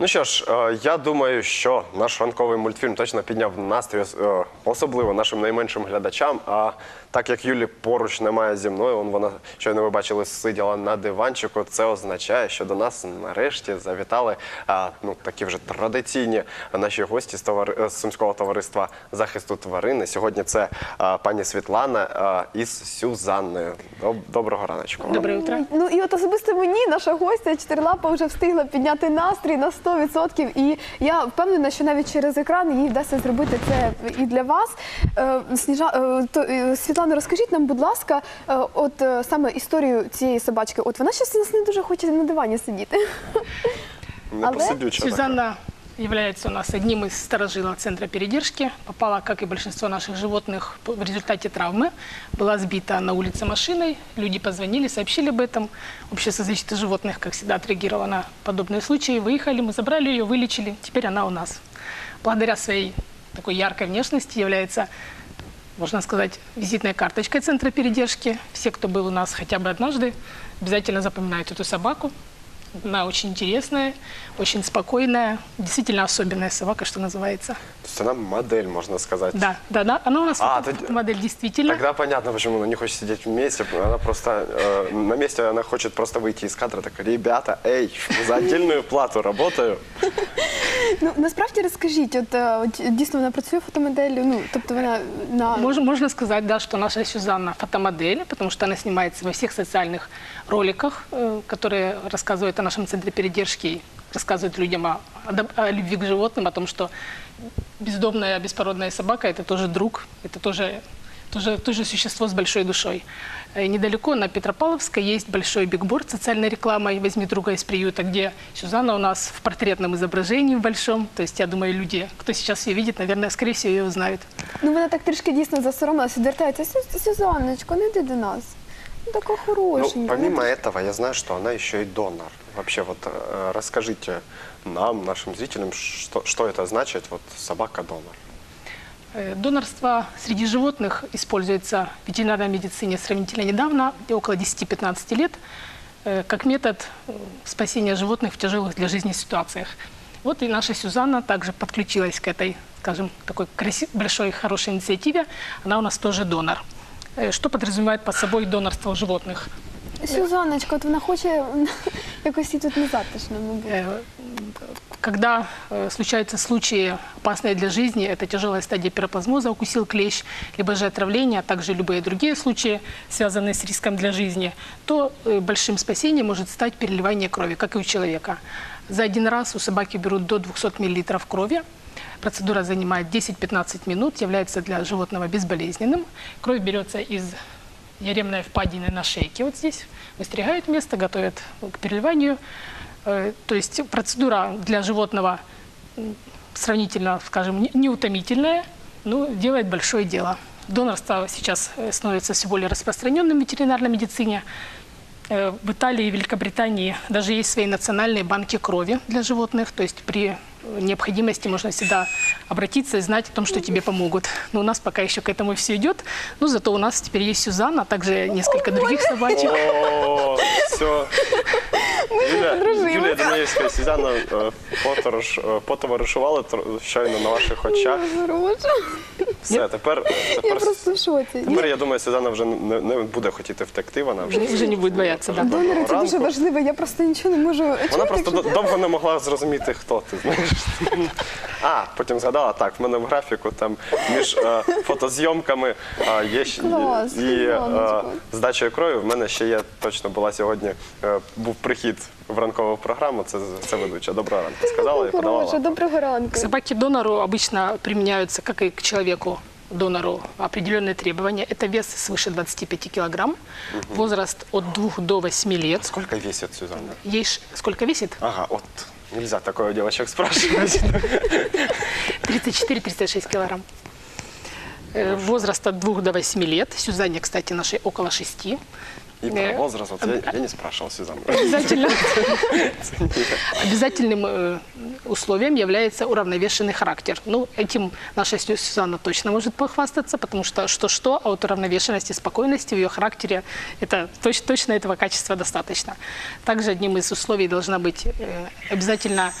Ну що ж, е, я думаю, що наш ранковий мультфільм точно підняв настрій, е, особливо нашим найменшим глядачам. А так як Юлі поруч немає зі мною, он вона щойно ви бачили, сиділа на диванчику. Це означає, що до нас нарешті завітали ну такі вже традиційні наші гості з, товари... е, з сумського товариства захисту тварини. Сьогодні це пані Світлана із Сюзанною. Доброго раночку. вам. Доброе утро. Ну і от особисто мені наша гостя чотирилапа вже встигла підняти настрій на 100%. І я впевнена, що навіть через екран їй вдасться зробити це і для вас. Е, Сніжа, е, то, е, Світлана, розкажіть нам, будь ласка, от саме історію цієї собачки. От вона щось у нас не дуже хоче на дивані сидіти. Не Але посидюча. Сюзанна является у нас одним из старожилов Центра передержки. Попала, как и большинство наших животных, в результате травмы. Была сбита на улице машиной. Люди позвонили, сообщили об этом. Общество защиты животных, как всегда, отреагировало на подобные случаи. Выехали, мы забрали ее, вылечили. Теперь она у нас. Благодаря своей такой яркой внешности является можно сказать, визитной карточкой Центра передержки. Все, кто был у нас хотя бы однажды, обязательно запоминают эту собаку. Она очень интересная, очень спокойная, действительно особенная собака, что называется. Це нам модель, можна сказати. Да, да, да. Она у нас А, тогда- модель действительно. Тогда понятно, почему она не хочет сидеть вместе. Она просто э, на месте она хочет просто выйти из кадра. Так, ребята, эй, за отдельную плату работаю. Ну насправді розкажіть, от, е, от дійсно вона працює фотомоделлю. Ну тобто вона на Можно, можно сказать, да, что наша Сюзанна фотомодель, потому что она снимается во всех социальных роликах, э, которые рассказывают о нашем центре передержки, рассказывают людям о, о доб- о любви к животным, о том, что бездомная, беспородная собака – это тоже друг, это тоже, тоже, тоже существо с большой душой. Э, Недалеко на Петропавловской есть большой бигборд с социальной рекламой «Возьми друга из приюта», где Сюзанна у нас в портретном изображении в большом. То есть, я думаю, люди, кто сейчас ее видит, наверное, скорее всего, ее узнают. ну вона так трішки дійсно засоромилася, відвертається. «Сю- Сюзанночко, не йди до нас. Ну, така хорошенька. Ну, ну, помимо этого, я знаю, что она еще и донор. Вообще, вот э, расскажите нам, нашим зрителям, что, что это значит, вот собака-донор. Э, Донорство среди животных используется в ветеринарной медицине сравнительно недавно, около 10-15 лет, э, как метод э, спасения животных в тяжелых для жизни ситуациях. Вот и наша Сюзанна также подключилась к этой, скажем, такой краси- большой, хорошей инициативе. Она у нас тоже донор. Что подразумевает под собой донорство у животных? Сюзанночка, от вона хоче якось і тут незатишно, мабуть. Когда случаются случаи опасные для жизни, это тяжелая стадия пироплазмоза, укусил клещ, либо же отравление, а также любые другие случаи, связанные с риском для жизни, то э, большим спасением может стать переливание крови, как и у человека. За один раз у собаки берут до 200 мл крови. Процедура занимает 10-15 минут, является для животного безболезненным. Кровь берется из яремной впадины на шейке вот здесь, выстригают место, готовят к переливанию. Э, То есть процедура для животного сравнительно, скажем, не- неутомительная, но делает большое дело. Донорство сейчас э, становится все более распространенным в ветеринарной медицине. Э, В Италии и Великобритании даже есть свои национальные банки крови для животных. То есть при необходимости можно всегда обратиться и знать о том, что тебе помогут. Но у нас пока еще к этому все идет. Но зато у нас теперь есть Сюзанна, а также несколько других собачек. О, все. Юля. Юлія Даніївська, Сюзанна е, потовариш- е, потоваришували тр- щойно на ваших очах. Хороша. Все, тепер, Я тепер, просто в шоці. тепер я думаю, Сюзанна вже не, не буде хотіти втекти, вона вже, Вже- не буде боятися, да. Донори це дуже ранку. важливо, я просто нічого не можу. Вона чути, просто до- довго не могла зрозуміти, хто ти. Знаєш. А, потім згадала, так, в мене в графіку там між е, фотозйомками е, є ще Клас, і е, Іваночко. здачею крові. В мене ще є точно була сьогодні. е, був прихід в ранкову програму. Це, це ведуча. Доброго ранку. Сказала і подала. Хороша, доброго ранку. К собаке-донору обычно применяются, как и к человеку, донору определенные требования. Это вес свыше 25 килограмм, возраст от 2 до 8 лет. Сколько весит Сюзанна? Ей ш- сколько весит? Ага, от. Нельзя такое у девочек спрашивать. 34-36 килограмм. Э, Возраст от 2 до 8 лет. Сюзанне, кстати, нашей около 6. И про возраст. Вот я, я не спрашивал Сюзанну. Обязательно. Обязательным э, условием является уравновешенный характер. Ну, этим наша Сю- Сюзанна точно может похвастаться, потому что что-что, а вот уравновешенности, спокойности в ее характере, это точ- точно этого качества достаточно. Также одним из условий должна быть э, обязательно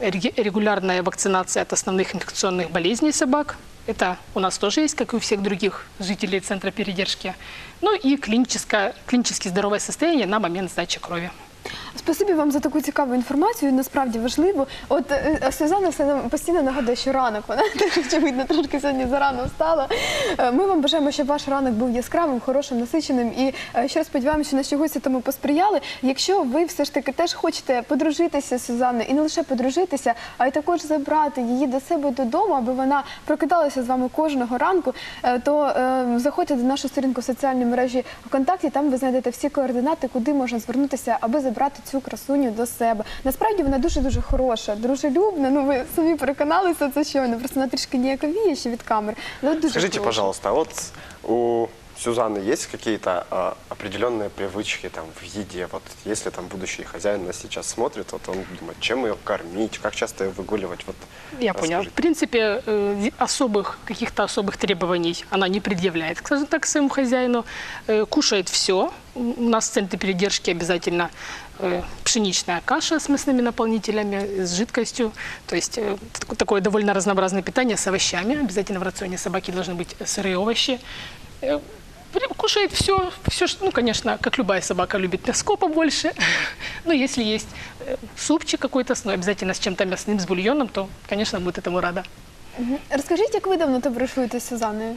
регулярная вакцинация от основных инфекционных болезней собак. Это у нас тоже есть, как и у всех других жителей Центра передержки. Ну и клиническое, клинически здоровое состояние на момент сдачи крови. Спасибі вам за таку цікаву інформацію. Насправді важливо. От е, е, Сюзанна все нам постійно нагадує, що ранок вона очевидно трошки сьогодні зарано встала. Е, Ми вам бажаємо, щоб ваш ранок був яскравим, хорошим, насиченим. І ще раз сподіваємося, що наші гості тому посприяли. Якщо ви все ж таки теж хочете подружитися з Сюзанною, і не лише подружитися, а й також забрати її до себе додому, аби вона прокидалася з вами кожного ранку, то заходьте до нашу сторінку в соціальній мережі ВКонтакті. Там ви знайдете всі координати, куди можна звернутися, аби забрати цю красуню до себе. Насправді вона дуже дуже хороша, дружелюбна. Ну ви самі переконалися це щойно. Просто вона трішки ніяковіє ще від камер. Але дуже Скажите, хороша. пожалуйста, а вот у Сюзанны есть какие-то а, определенные привычки там в еде? Вот если там будущий хозяин нас сейчас смотрит, вот он думает, чем ее кормить, как часто ее выгуливать? Вот Я понял. В расскажите. принципе, э, особых, каких-то особых требований она не предъявляет, скажем так, к своему хозяину. Э, Кушает все. у нас в центре передержки обязательно э, пшеничная каша с мясными наполнителями, с жидкостью. То есть э, так- такое довольно разнообразное питание с овощами. Обязательно в рационе собаки должны быть сырые овощи. Э, Кушает все, все, ну, конечно, как любая собака любит мяско побольше. Но если есть супчик какой-то, ну, обязательно с чем-то мясным, с бульоном, то, конечно, будет этому рада. Розкажіть, як ви давно товаришуєте з Сюзанною?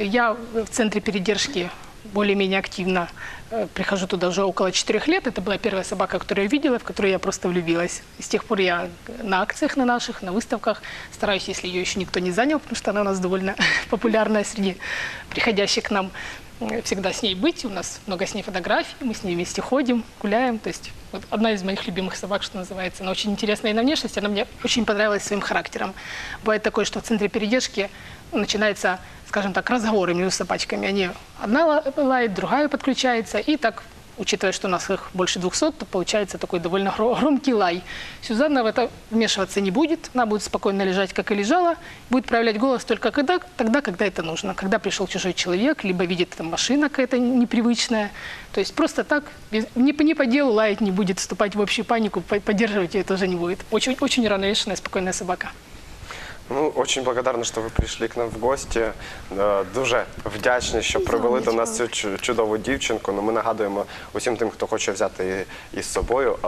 Я в центре передержки более-менее активно э, прихожу туда уже около четырех лет. Это была первая собака, которую я видела, в которую я просто влюбилась. С тех пор я на акциях на наших, на выставках стараюсь, если ее еще никто не занял, потому что она у нас довольно популярная среди приходящих к нам, всегда с ней быть. У нас много с ней фотографий, мы с ней вместе ходим, гуляем. То есть вот одна из моих любимых собак, что называется. Она очень интересная и на внешность, она мне очень понравилась своим характером. Бывает такое, что в центре передержки ну, начинается, скажем так, разговоры между собачками. Они одна ла- лает, другая подключается, и так, учитывая, что у нас их больше 200, то получается такой довольно гро- громкий лай. Сюзанна в это вмешиваться не будет, она будет спокойно лежать, как и лежала, будет проявлять голос только когда, тогда, когда это нужно, когда пришел чужой человек, либо видит там машина какая-то непривычная. То есть просто так, без- не, не по делу лаять не будет, вступать в общую панику, по- поддерживать ее тоже не будет. Очень, очень уравновешенная, спокойная собака. Ну, очень благодарна, що ви прийшли к нам в гості. Е, Дуже вдячні, що привели до нас цю чудову дівчинку. Ну, ми нагадуємо усім тим, хто хоче взяти її із собою.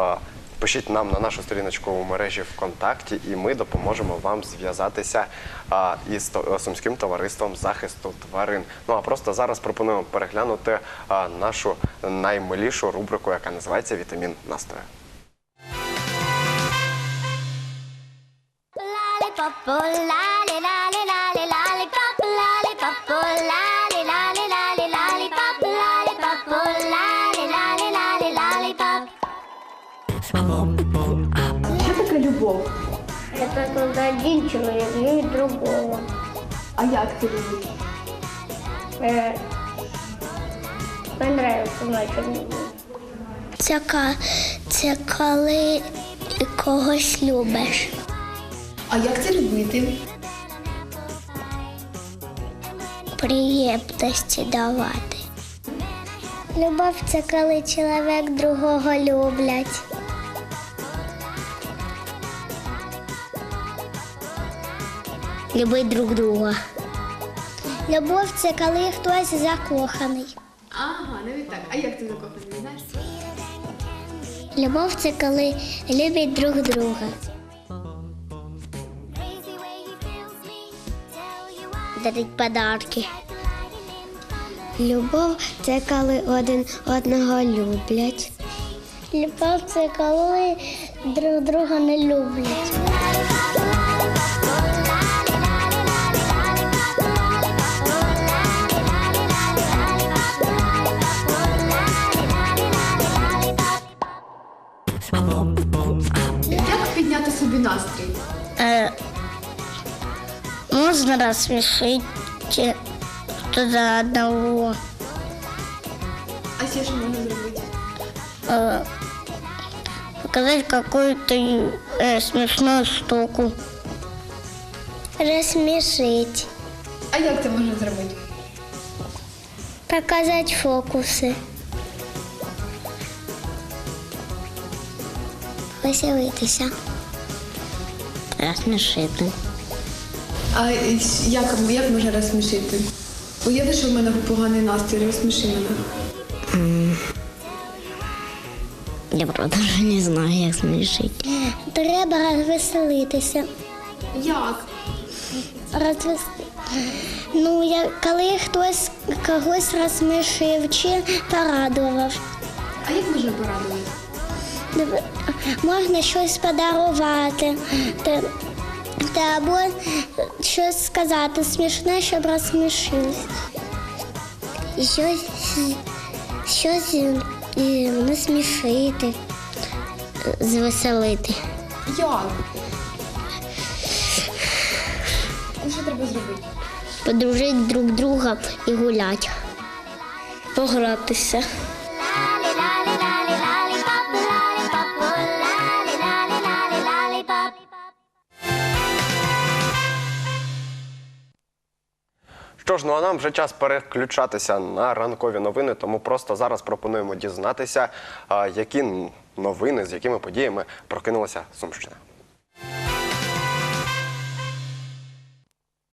Пишіть нам на нашу сторіночку у мережі ВКонтакті, і ми допоможемо вам зв'язатися із сумським товариством захисту тварин. Ну а просто зараз пропонуємо переглянути нашу наймилішу рубрику, яка називається Вітамін настрою. Що таке любов? Это когда один человек любит другого. А як ти любиш? Э, Понравился, значит. Це, це коли когось любиш. А як це любити? приємності давати. Любов це коли чоловік другого люблять. Любить друг друга. Любов це коли хтось закоханий. Ага, навіть так. А як ти закоханий, знаєш? Любов це коли люблять друг друга. Дарить подарки. Любов це коли один одного люблять. Любов це коли друг друга не люблять. Як підняти собі настрій? Можно рассмешить кто-то одного. А ще що можна зробити? Э, показать какую-то э, смешную штуку. Рассмешить. А як це можна зробити? Показать фокусы. Веселитися. розсмішити. А як, як може розсмішити? Уяви, що в мене поганий настрій, розсміши мене. Я правда вже не знаю, як смішити. Треба розвеселитися. Як? Розвес... Ну, я, коли хтось когось розсмішив чи порадував. А як можна порадувати? Можна щось подарувати, та або щось сказати смішне, щоб розсмішились. Щось, щось насмішити, звеселити. Як? Ну, Що треба зробити? Подружити друг друга і гуляти. Погратися. Що ж, ну а нам вже час переключатися на ранкові новини, тому просто зараз пропонуємо дізнатися, які новини, з якими подіями прокинулася Сумщина.